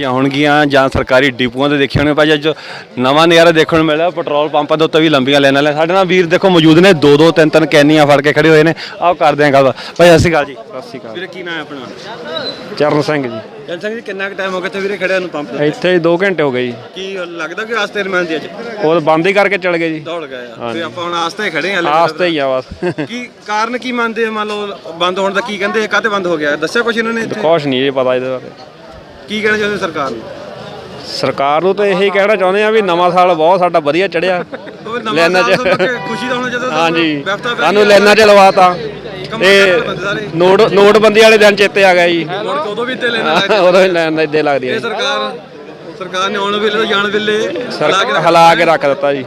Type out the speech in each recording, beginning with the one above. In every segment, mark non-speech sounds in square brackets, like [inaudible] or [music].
ਦੇਖੀਆਂ ਹੋਣਗੀਆਂ ਜਾਂ ਸਰਕਾਰੀ ਡਿਪੂਆਂ ਤੇ ਦੇਖੀਆਂ ਹੋਣਗੀਆਂ। ਭਾਜੀ ਅੱਜ ਨਵਾਂ ਨਜ਼ਾਰਾ ਦੇਖਣ ਨੂੰ ਮਿਲਿਆ। ਪੈਟਰੋਲ ਪੰਪਾਂ ਦੇ ਉੱਤੇ ਵੀ ਲੰਬੀਆਂ ਲਾਈਨਾਂ ਲੈ ਸਾਡੇ ਨਾਲ ਵੀਰ ਦੇਖੋ ਮੌਜੂਦ ਨੇ। ਦੋ ਦੋ ਤਿੰਨ ਤਿੰਨ ਕੈਨੀਆਂ ਫੜ ਕੇ ਖੜੇ ਹੋਏ ਨੇ। ਆਓ ਕਰਦੇ ਆਂ ਗੱਲ। ਭਾਈ ਸਤਿ ਸ਼੍ਰੀ ਅਕਾਲ ਜੀ। ਸਤਿ ਸ਼੍ਰੀ ਅਕਾਲ। ਵੀਰੇ ਕੀ ਨਾਮ ਹੈ ਆਪਣਾ? ਚਰਨ ਸਿੰਘ ਜੀ। ਜਨ ਸਿੰਘ ਜੀ ਕਿੰਨਾ ਕੁ ਟਾਈਮ ਹੋ ਗਿਆ ਤੇ ਵੀਰੇ ਖੜਿਆ ਨੂੰ ਪੰਪ ਇੱਥੇ 2 ਘੰਟੇ ਹੋ ਗਏ ਜੀ। ਕੀ ਲੱਗਦਾ ਕਿ ਆਸਤੇ ਰਮਾਨ ਦੀ ਅੱਜ? ਉਹ ਬੰਦ ਹੀ ਕਰਕੇ ਚਲ ਗਏ ਜੀ। ਦੌੜ ਗਏ ਆ। ਤੇ ਆਪਾਂ ਹੁਣ ਆਸਤੇ ਖੜੇ ਆ ਆਸਤੇ ਹੀ ਆ ਬਸ। [laughs] ਕੀ ਕਾਰਨ ਕੀ ਮੰਨਦੇ ਮੰਨ ਲਓ ਬੰਦ ਹੋਣ ਦਾ ਕੀ ਕਹਿੰਦੇ ਕਾਤੇ ਬੰਦ ਹੋ ਗਿਆ? ਦੱਸਿਆ ਕੁਛ ਇਹਨਾਂ ਨੇ ਕੁਛ ਨਹੀਂ ਜੀ ਪਤਾ ਇਹਦੇ ਬਾਰੇ। ਕੀ ਕਹਿਣਾ ਚਾਹੁੰਦੇ ਸਰਕਾਰ ਨੂੰ? ਸਰਕਾਰ ਨੂੰ ਤਾਂ ਇਹੀ ਕਹਿਣਾ ਚਾਹੁੰਦੇ ਆ ਵੀ ਨਵਾਂ ਸਾਲ ਬਹੁਤ ਸਾਡਾ ਵਧੀਆ ਚੜਿਆ ਲੈਣਾ ਚ ਖੁਸ਼ੀ ਦਾ ਹੋਣਾ ਚਾਹੀਦਾ ਹਾਂਜੀ। ਸਾਨੂੰ। ਲੈਣਾ ਚ ਲਵਾਤਾ ਸਾਰੇ। ਨੋਟ ਨੋਟਬੰਦੀ ਵਾਲੇ ਦਿਨ ਚੇਤੇ ਆ ਗਿਆ ਜੀ। ਉਦੋਂ ਵੀ ਤੇ ਲੈਣਾ ਉਦੋਂ ਹੀ ਲੈਣ ਇੱਦੇ ਲੱਗਦੀ ਹੈ ਇਹ ਸਰਕਾਰ ਸਰਕਾਰ ਨੇ ਆਉਣ ਵੇਲੇ ਤੋਂ ਜਾਣ ਵੇਲੇ ਹਲਾ ਕੇ ਰੱਖ ਦਿੱਤਾ ਜੀ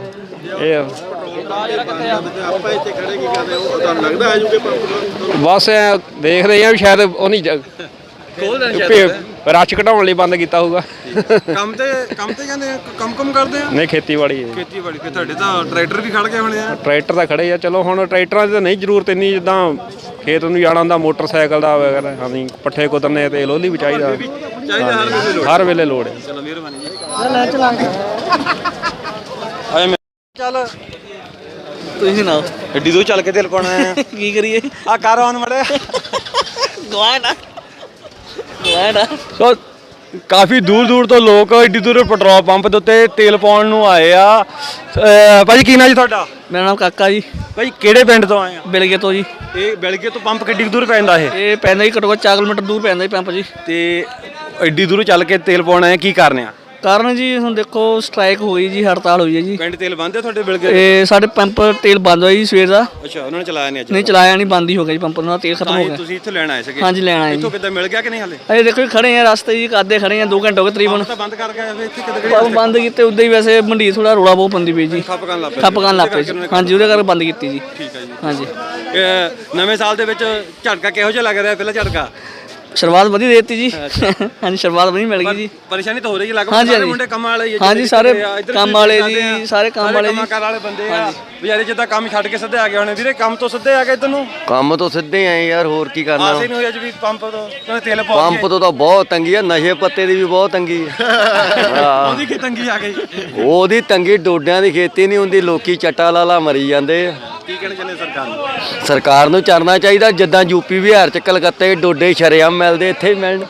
ਇਹ ਆਪਾਂ ਇੱਥੇ ਖੜੇ ਕੀ ਕਰਦੇ ਉਹ ਤੁਹਾਨੂੰ ਲੱਗਦਾ ਹੈ ਜੂਗੇ ਬਸ ਐਂ ਦੇਖ ਰਹੇ ਆ ਵੀ ਸ਼ਾਇਦ ਉਹ ਨਹੀਂ ਖੋਲ ਦੇਣ ਰਸ਼ ਘਟਾਉਣ ਲਈ ਬੰਦ ਕੀਤਾ ਹੋਊਗਾ। ਕੰਮ ਤੇ ਕੰਮ ਤੇ ਕਹਿੰਦੇ ਆ, ਕੰਮ ਕੰਮ ਕਰਦੇ ਆ? ਨਹੀਂ ਖੇਤੀਬਾੜੀ ਹੈ। ਖੇਤੀਬਾੜੀ ਤੇ ਤੁਹਾਡੇ ਤਾਂ ਟਰੈਕਟਰ ਵੀ ਖੜ ਗਏ ਹੋਣੇ ਆ। ਟਰੈਕਟਰ ਤਾਂ ਖੜੇ ਆ ਚਲੋ ਹੁਣ ਟਰੈਕਟਰਾਂ ਦੀ ਤਾਂ ਨਹੀਂ ਜ਼ਰੂਰਤ ਇੰਨੀ ਜਿੱਦਾਂ ਖੇਤ ਨੂੰ ਜਾਣਾ ਹੁੰਦਾ ਮੋਟਰਸਾਈਕਲ ਦਾ ਵਗੈਰਾ ਹਾਂਜੀ ਪੱਠੇ ਕੁਤਰਨੇ ਤੇ ਲੋਲੀ ਵੀ ਚਾਹੀਦਾ। ਚਾਹੀਦਾ ਹਰ ਵੇਲੇ ਲੋੜ। ਹਰ ਵੇਲੇ ਲੋੜ ਹੈ। ਚਲੋ ਮਿਹਰਬਾਨੀ ਜੀ। ਲੈ ਚਲਾ ਆਏ ਮੈਂ ਚੱਲ। ਤੁਸੀਂ ਸੁਣਾਓ? ਐਡੀ ਦੂਰ ਚੱਲ ਕੇ ਤੇਲ ਪਾਉਣਾ ਆ [laughs] ਕੀ ਕਰੀਏ? ਆ ਕਰ ਆਨ ਮੜੇ ਗਵਾਹ ਨਾ। ਸੋ ਕਾਫੀ ਦੂਰ ਦੂਰ ਤੋਂ ਲੋਕ ਏਡੀ ਦੂਰ ਪੈਟਰੋਲ ਪੰਪ ਦੇ ਉੱਤੇ ਤੇਲ ਪਾਉਣ ਨੂੰ ਆਏ ਆ। ਅਹ ਭਾਜੀ ਕੀ ਨਾਂ ਜੀ ਤੁਹਾਡਾ? ਮੇਰਾ ਨਾਮ ਕਾਕਾ ਜੀ। ਭਾਈ ਕਿਹੜੇ ਪਿੰਡ ਤੋਂ ਆਏ ਆ? ਬਿਲਗੇ ਤੋਂ ਜੀ। ਇਹ ਬੈਲਗੇ ਤੋਂ ਪੰਪ ਕਿੱਡੀ ਕੁ ਦੂਰ ਪੈਂਦਾ ਇਹ? ਇਹ ਪੈਂਦਾ ਜੀ ਘੱਟੋ ਘੱਟ 4 ਕਿਲੋਮੀਟਰ ਦੂਰ ਪੈਂਦਾ ਜੀ ਪੰਪ ਜੀ। ਤੇ ਏਡੀ ਦੂਰ ਚੱਲ ਕੇ ਤੇਲ ਪਾਉਣਾ ਹੈ ਕੀ ਕਰਨੇ ਆ? ਕਾਰਨ ਜੀ ਹੁਣ ਦੇਖੋ ਸਟ੍ਰਾਈਕ ਹੋ ਗਈ ਜੀ ਹੜਤਾਲ ਹੋਈ ਹੈ ਜੀ। ਪਿੰਡ ਤੇਲ ਬੰਦ ਹੈ ਤੁਹਾਡੇ ਬੈਲਗੇ ਇਹ ਸਾਡੇ ਪੰਪ ਤੇਲ ਬੰਦ ਹੋਇਆ ਜੀ ਸਵੇਰ ਦਾ। ਅੱਛਾ ਉਹਨਾਂ ਨੇ ਚਲਾਇਆ ਨਹੀਂ ਅੱਜ? ਨਹੀਂ ਚਲਾਇਆ ਨਹੀਂ ਬੰਦ ਹੀ ਹੋ ਗਿਆ ਜੀ ਪੰਪ ਦਾ ਤੇਲ ਖਤਮ ਤਾਂ ਹੋ ਗਿਆ। ਤੁਸੀਂ ਇੱਥੇ ਲੈਣ ਆਏ ਸੀਗੇ। ਹਾਂਜੀ ਲੈਣ ਆਏ ਜੀ। ਇੱਥੋਂ ਕਿੱਦਾਂ ਮਿਲ ਗਿਆ ਕਿ ਨਹੀਂ ਹਾਲੇ? ਅਜੇ ਦੇਖੋ ਜੀ ਖੜੇ ਆ ਰਸਤੇ ਜੀ ਕਾਦੇ ਖੜੇ ਆ 2 ਘੰਟੇ ਹੋ ਗਏ ਤਕਰੀਬਨ। ਤਾਂ ਬੰਦ ਕਰਕੇ ਆਏ ਵੇ ਇੱਥੇ ਕਿੱਦਾਂ ਪੰਪ ਬੰਦ ਕੀਤੇ ਉਦਾਂ ਹੀ ਵੈਸੇ ਮੰਡੀ ਥੋੜਾ ਰੋਲਾ ਬਹੁਤ ਪੰਦੀ ਪਈ ਜੀ। ਖੱਪ ਕਰਨ ਲੱਗ ਪਏ। ਖੱਪ ਕਰਨ ਲੱਗ ਪਏ ਜੀ। ਹਾਂਜੀ ਉਹਦੇ ਕਰਕੇ ਬੰਦ ਕੀਤੀ ਜੀ। ਠੀਕ ਹੈ ਜੀ। ਹਾਂਜੀ। ਇਹ ਨਵੇਂ ਸਾਲ ਦੇ ਵਿੱਚ ਝਟਕਾ ਕਿਹੋ ਜਿਹਾ ਲੱਗ ਰਿਹਾ ਪਹਿਲਾ ਝਟਕਾ? ਸ਼ੁਰੂਆਤ ਵਧੀਆ ਦੇ ਦਿੱਤੀ ਜੀ। ਹਾਂਜੀ ਸ਼ੁਰੂਆਤ ਵਧੀਆ ਮਿਲ ਗਈ ਜੀ। ਪਰੇਸ਼ਾਨੀ ਤਾਂ ਹੋ ਰਹੀ ਹੈ ਲੱਗਦਾ ਹਾਂਜੀ, ਸਾਰੇ। ਮੁੰਡੇ ਕੰਮ ਵਾਲੇ ਹੀ ਹਾਂਜੀ, ਸਾਰੇ ਕੰਮ ਵਾਲੇ ਜੀ, ਸਾਰੇ ਕੰਮ ਵਾਲੇ ਜੀ। ਕੰਮਾਂ ਵਾਲੇ ਬੰਦੇ ਆ। ਵਿਚਾਰੇ ਜਿੱਦਾਂ ਕੰਮ ਛੱਡ ਕੇ ਸਿੱਧੇ ਆ ਗਏ ਹੋਣੇ। ਵੀਰੇ ਕੰਮ ਤੋਂ ਸਿੱਧੇ ਆ ਗਏ ਇੱਧਰ ਨੂੰ ਕੰਮ ਤੋਂ ਸਿੱਧੇ ਆਏ ਯਾਰ ਹੋਰ ਕੀ ਕਰਨਾ? ਆਸੇ ਨਹੀਂ ਹੋਇਆ ਅੱਜ ਵੀ ਪੰਪ ਤੋਂ ਕਹਿੰਦੇ ਤੇਲ ਪਾ ਪੰਪ ਤੋਂ ਤਾਂ ਬਹੁਤ ਤੰਗੀ ਆ ਨਸ਼ੇ ਪੱਤੇ ਦੀ ਵੀ ਬਹੁਤ ਤੰਗੀ। [laughs] ਉਹਦੀ ਕੀ ਤੰਗੀ ਆ ਗਈ? ਉਹਦੀ ਤੰਗੀ ਡੋਡਿਆਂ ਦੀ ਖੇਤੀ ਨਹੀਂ ਹੁੰਦੀ ਲੋਕੀ ਚੱਟਾ ਲਾਲਾ ਮਰੀ ਜਾਂਦੇ ਆ। ਕੀ ਕਹਿਣਾ ਚਾਹੁੰਦੇ ਸਰਕਾਰ ਨੂੰ? ਸਰਕਾਰ ਨੂੰ ਚਰਨਾ ਚਾਹੀਦਾ ਜਿੱਦਾਂ ਯੂਪੀ ਬਿਹਾਰ ਚ ਕਲਕੱਤੇ ਡੋਡੇ ਸ਼ਰੇਆਮ ਮਿਲਦੇ ਇੱਥੇ ਹੀ ਮਿਲਣ।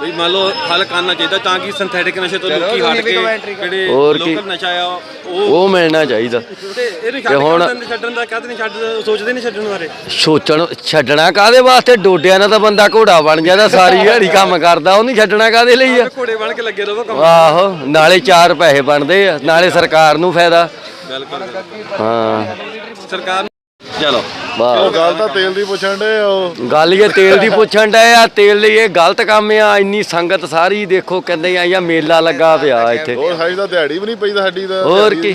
ਬਈ ਮੰਨ ਲਓ ਹੱਲ ਕਰਨਾ ਚਾਹੀਦਾ ਤਾਂ ਕਿ ਸਿੰਥੈਟਿਕ ਨਸ਼ੇ ਤੋਂ ਲੋਕੀ ਹਟ ਕੇ ਜਿਹੜੇ ਹੋਰ ਕੀ? ਲੋਕਲ ਨਸ਼ਾ ਆ ਉਹ ਉਹ ਮਿਲਣਾ ਚਾਹੀਦਾ। ਤੇ ਇਹਨੂੰ ਛੱਡ ਤੇ ਹੁਣ- ਛੱਡਣ ਦਾ ਕਾਹਦੇ ਨਹੀਂ ਛੱਡ ਸੋਚਦੇ ਨਹੀਂ ਛੱਡਣ ਬਾਰੇ? ਸੋਚਣ ਛੱਡਣਾ ਕਾਦੇ ਵਾਸਤੇ? ਡੋਡਿਆਂ ਨਾਲ ਤਾਂ ਬੰਦਾ ਘੋੜਾ ਬਣ ਜਾਂਦਾ ਸਾਰੀ ਦਿਹਾੜੀ ਕੰਮ ਕਰਦਾ ਉਹ ਨਹੀਂ ਛੱਡਣਾ ਕਾਦੇ ਲਈ ਆ? ਘੋੜੇ ਬਣ ਕੇ ਲੱਗੇ ਰਹੋ ਕੰਮ ਆਹੋ ਨਾਲੇ ਚਾਰ ਪੈਸੇ ਬਣਦੇ ਆ ਨਾਲੇ ਸਰਕਾਰ ਨੂੰ ਫਾਇਦਾ। ਬਿਲਕੁਲ। ਹਾਂ। ਸਰਕਾਰ ਨੂੰ। ਚਲੋ ਵਾਹ ਗੱਲ ਤਾਂ ਤੇਲ ਦੀ ਪੁੱਛਣ ਦੇ ਉਹ। ਗੱਲ ਇਹ ਤੇਲ ਦੀ ਪੁੱਛਣ ਡਏ ਆ ਤੇਲ ਲਈ ਇਹ ਗਲਤ ਕੰਮ ਆ ਇੰਨੀ ਸੰਗਤ ਸਾਰੀ ਦੇਖੋ ਕਹਿੰਦੇ ਆ ਜਾਂ ਮੇਲਾ ਲੱਗਾ ਪਿਆ ਇੱਥੇ। ਉਹ ਸਾਡੀ ਤਾਂ ਦਿਹਾੜੀ ਵੀ ਨਹੀਂ ਪਈ ਸਾਡੀ ਤਾਂ ਹੋਰ ਕੀ?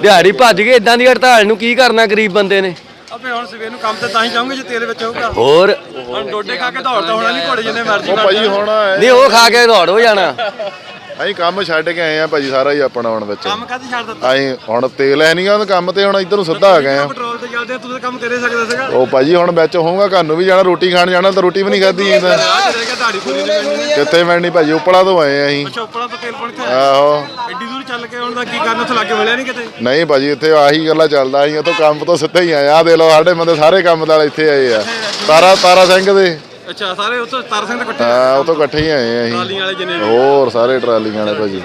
ਦਿਹਾੜੀ ਭੱਜ ਗਏ ਇਦਾਂ ਦੀ ਹੜਤਾਲ ਨੂੰ ਕੀ ਕਰਨਾ ਗਰੀਬ ਬੰਦੇ ਨੇ? ਆਪੇ ਹੁਣ ਸਵੇਰ ਨੂੰ ਕੰਮ ਤੇ ਤਾਂ ਹੀ ਜਾਓਗੇ ਜੇ ਤੇਲ ਵਿੱਚ ਹੋਊਗਾ। ਹੋਰ? ਹੁਣ ਡੋਡੇ ਖਾ ਕੇ ਦੌੜਦਾ ਹੋਣਾ ਨਹੀਂ ਘੋੜੇ ਜਿੰਨੇ ਮਰਜ਼ੀ ਉਹ ਭਾਜੀ ਹੁਣ ਨਹੀਂ ਉਹ ਖਾ ਕੇ ਦੌੜ ਹੋ ਜਾਣਾ। ਅਸੀਂ ਕੰਮ ਛੱਡ ਕੇ ਆਏ ਆ ਭਾਜੀ ਸਾਰਾ ਹੀ ਆਪਣਾ ਹੁਣ ਵਿੱਚ। ਕੰਮ ਕਾਹਦੀ ਛੱਡ ਦਿੱਤਾ? ਅਸੀਂ ਹੁਣ ਤੇਲ ਹੈ ਨਹੀਂਗਾ ਉਹ ਕੰਮ ਤੇ ਹੁਣ ਇੱਧਰ ਨੂੰ ਸਿੱਧਾ ਆ ਗਏ ਆ। ਪੈਟਰੋਲ ਤੇ ਚੱਲਦੇ ਆ, ਤੂੰ ਤਾਂ ਕੰਮ ਕਰੇ ਸਕਦਾ ਸੀਗਾ। ਉਹ ਭਾਜੀ ਹੁਣ ਵਿੱਚ ਹੋਊਗਾ ਘਰ ਨੂੰ ਵੀ ਜਾਣਾ ਰੋਟੀ ਖਾਣ ਜਾਣਾ ਤਾਂ ਰੋਟੀ ਵੀ ਨਹੀਂ ਖਾਧੀ ਜਾਂਦਾ ਆ ਕਰੇਗਾ ਦਾੜੀ ਪੂਰੀ ਨਹੀਂ ਮਿਲਣੀ ਕਿੱਥੇ ਮਿਲਣੀ ਭਾਜੀ ਉਪਲਾ ਤੋਂ ਆਏ ਆ ਅਸੀਂ। ਚੋਪੜਾ ਤੋਂ ਤੇਲ ਪਣ ਕੇ ਆਹੋ। ਐਡੀ ਦੂਰ ਚੱਲ ਕੇ ਆਉਣ ਦਾ ਕੀ ਕਰਨ ਉੱਥੇ ਲਾਗੇ ਮਿਲਿਆ ਨਹੀਂ ਕਿਤੇ? ਨਹੀਂ ਭਾਜੀ ਇੱਥੇ ਆਹੀ ਗੱਲਾਂ ਚੱਲਦਾ ਅਸੀਂ ਉਤੋਂ ਕੰਮ ਤੋਂ ਸਿੱਧਾ ਹੀ ਆਏ ਆ। ਦੇ ਲੋ ਸਾਡੇ ਬੰਦੇ ਸਾਰੇ ਕੰਮ ਵਾਲੇ ਇੱਥੇ ਆਏ ਆ। ਤਾਰਾ ਤਾਰਾ ਸਿੰਘ ਦੇ। ਅੱਛਾ ਸਾਰੇ ਉੱਥੇ ਤਾਰ ਸਿੰਘ ਦੇ ਇਕੱਠੇ ਹਾਂ ਉਹ ਤੋਂ ਇਕੱਠੇ ਹੀ ਆਏ ਆ ਟਰਾਲੀਆਂ ਅਸੀਂ ਵਾਲੇ ਜਿੰਨੇ ਵੀ। ਹੋਰ ਸਾਰੇ ਟਰਾਲੀਆਂ ਵਾਲੇ ਭਾਜੀ